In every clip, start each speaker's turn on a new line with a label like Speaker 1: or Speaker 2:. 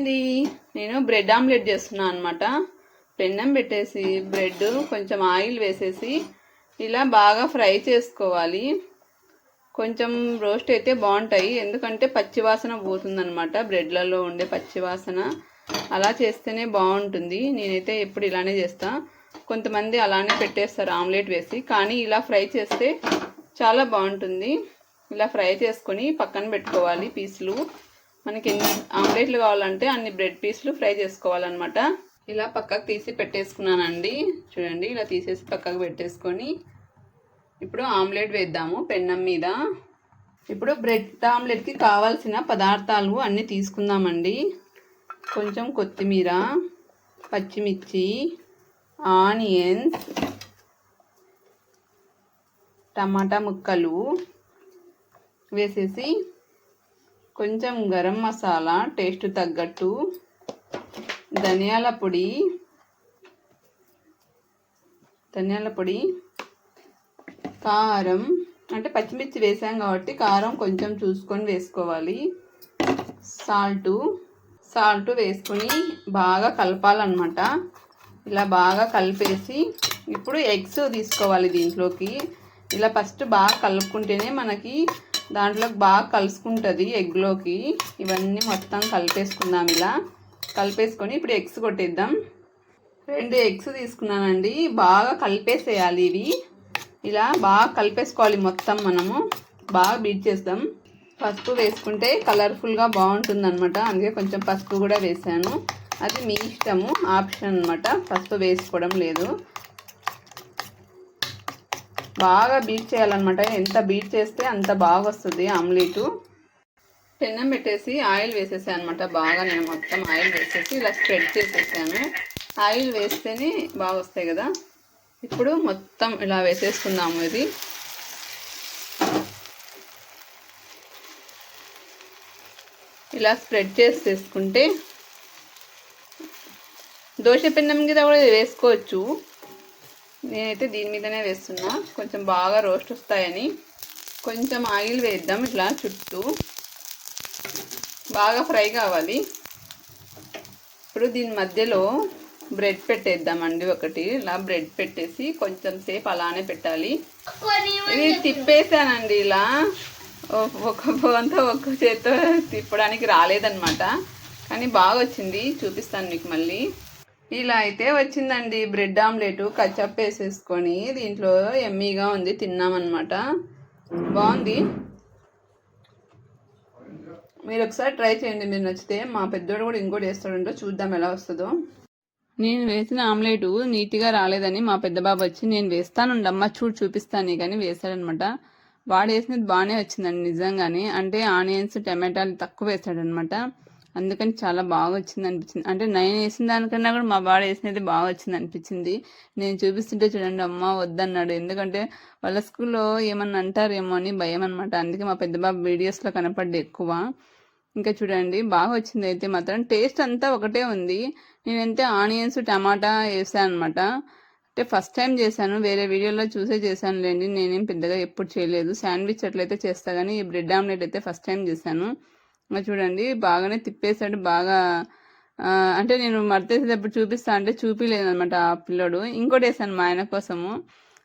Speaker 1: అండి నేను bread omelette చేస్తున్నాను అనమాట పెన్నం పెట్టేసి బ్రెడ్ కొంచెం ఆయిల్ వేసేసి ఇలా బాగా ఫ్రై చేసుకోవాలి. కొంచెం రోస్ట్ అయితే బాగుంటాయి. ఎందుకంటే పచ్చివాసన పోతుందనమాట బ్రెడ్లలో ఉండే పచ్చివాసన అలా చేస్తేనే బాగుంటుంది. నేనైతే ఎప్పుడు ఇలానే చేస్తా. కొంతమంది అలానే పెట్టేస్తారు ఆమ్లెట్ వేసి. కానీ ఇలా ఫ్రై చేస్తే చాలా బాగుంటుంది. ఇలా ఫ్రై చేసుకొని పక్కన పెట్టుకోవాలి పీసులు. మనకి ఎన్ని ఆమ్లెట్లు కావాలంటే అన్ని బ్రెడ్ పీస్లు ఫ్రై చేసుకోవాలన్నమాట. ఇలా పక్కకు తీసి పెట్టేసుకున్నానండి. చూడండి ఇలా తీసేసి పక్కకు పెట్టేసుకొని ఇప్పుడు ఆమ్లెట్ వేద్దాము పెన్నం మీద. ఇప్పుడు బ్రెడ్ ఆమ్లెట్కి కావాల్సిన పదార్థాలు అన్నీ తీసుకుందామండి. కొంచెం కొత్తిమీర పచ్చిమిర్చి ఆనియన్స్ టమాటా ముక్కలు వేసేసి కొంచెం గరం మసాలా టేస్ట్ తగ్గట్టు ధనియాల పొడి ధనియాల పొడి కారం అంటే పచ్చిమిర్చి వేసాం కాబట్టి కారం కొంచెం చూసుకొని వేసుకోవాలి. సాల్టు సాల్ట్ వేసుకొని బాగా కలపాలన్నమాట. ఇలా బాగా కలిపేసి ఇప్పుడు ఎగ్స్ తీసుకోవాలి దీంట్లోకి. ఇలా ఫస్ట్ బాగా కలుపుకుంటేనే మనకి దాంట్లోకి బాగా కలుసుకుంటుంది ఎగ్లోకి. ఇవన్నీ మొత్తం కలిపేసుకుందాం ఇలా. కలిపేసుకొని ఇప్పుడు ఎగ్స్ కొట్టేద్దాం. రెండు ఎగ్స్ తీసుకున్నానండి. బాగా కలిపేసేయాలి ఇవి. ఇలా బాగా కలిపేసుకోవాలి మొత్తం మనము. బాగా బీట్ చేస్తాం పసుపు వేసుకుంటే కలర్ఫుల్గా బాగుంటుంది అనమాట అందుకే కొంచెం పసుపు కూడా వేసాను అది మీ ఇష్టము. ఆప్షన్ అనమాట పసుపు వేసుకోవడం లేదు. బాగా బీట్ చేయాలన్నమాట. ఎంత బీట్ చేస్తే అంత బాగా వస్తుంది ఆమ్లెటు. పెన్నం పెట్టేసి ఆయిల్ వేసేసాను అనమాట బాగా నేను మొత్తం ఆయిల్ వేసేసి ఇలా స్ప్రెడ్ చేసేసాను. ఆయిల్ వేస్తేనే బాగా వస్తాయి కదా. ఇప్పుడు మొత్తం ఇలా వేసేసుకుందాము ఇది. ఇలా స్ప్రెడ్ చేసి దోశ పెన్నం మీద కూడా వేసుకోవచ్చు. నేనైతే దీని మీదనే వేస్తున్నా. కొంచెం బాగా రోస్ట్ వస్తాయని. కొంచెం ఆయిల్ వేద్దాం ఇట్లా చుట్టూ. బాగా ఫ్రై కావాలి. ఇప్పుడు దీని మధ్యలో బ్రెడ్ పెట్టేద్దామండి ఒకటి. ఇలా బ్రెడ్ పెట్టేసి కొంచెం సేపు అలానే పెట్టాలి. ఇది తిప్పేసానండి ఇలా. ఒక అంతా ఒక్క చేత్తో తిప్పడానికి రాలేదన్నమాట. కానీ బాగా వచ్చింది చూపిస్తాను మీకు మళ్ళీ. ఇలా అయితే వచ్చిందండి. బ్రెడ్ ఆమ్లెట్ కచ్చప్ వేసేసుకొని దీంట్లో ఎమ్మీగా ఉంది. తిన్నామన్నమాట. బాగుంది? మీరు ఒకసారి ట్రై చేయండి. మీరు నచ్చితే మా పెద్దోడు కూడా ఇంకోటి వేస్తాడంటో చూద్దాం ఎలా వస్తుందో. నేను వేసిన ఆమ్లెట్ నీట్గా రాలేదని మా పెద్ద బాబు వచ్చి నేను వేస్తానుండమ్మా చూడు చూపిస్తాను కానీ వేసాడనమాట వాడు వేసినది బాగానే వచ్చిందండి నిజంగానే. అంటే ఆనియన్స్ టమాటాలు తక్కువ వేసాడనమాట అందుకని చాలా బాగా వచ్చింది అనిపించింది అంటే నేను వేసిన దానికన్నా కూడా మా బాడీ వేసినది బాగా వచ్చింది అనిపించింది నేను చూపిస్తుంటే చూడండి అమ్మ వద్దన్నాడు. ఎందుకంటే వాళ్ళ స్కూల్లో ఏమన్నా అంటారేమో అని భయం అనమాట అందుకే మా పెద్ద బాబు వీడియోస్లో కనపడ్డ ఎక్కువ. ఇంకా చూడండి బాగా వచ్చింది అయితే మాత్రం టేస్ట్ అంతా ఒకటే ఉంది. నేనైతే ఆనియన్స్ టమాటా వేసాను అనమాట అంటే ఫస్ట్ టైం చేశాను. వేరే వీడియోలో చూసే చేశాను లేండి నేనేం పెద్దగా ఎప్పుడు చేయలేదు. శాండ్విచ్ అట్లయితే చేస్తా కానీ ఈ బ్రెడ్ ఆమ్లెట్ అయితే ఫస్ట్ టైం చేశాను. చూడండి బాగానే తిప్పేశాడు బాగా అంటే నేను మడతేసేటప్పుడు చూపిస్తా అంటే చూపిలేదనమాట ఆ పిల్లోడు. ఇంకోటి వేసాను మా ఆయన కోసము.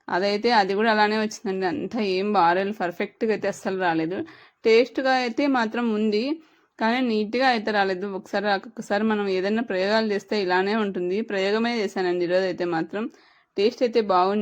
Speaker 1: అదైతే అది కూడా అలానే వచ్చిందండి. అంతా ఏం బాగాలేదు పర్ఫెక్ట్గా అయితే అస్సలు రాలేదు. టేస్ట్గా అయితే మాత్రం ఉంది కానీ నీట్గా అయితే రాలేదు. ఒకసారి ఒక్కొక్కసారి మనం ఏదైనా ప్రయోగాలు చేస్తే ఇలానే ఉంటుంది. ప్రయోగమే చేశానండి ఈరోజు అయితే మాత్రం. టేస్ట్ అయితే బాగుంది.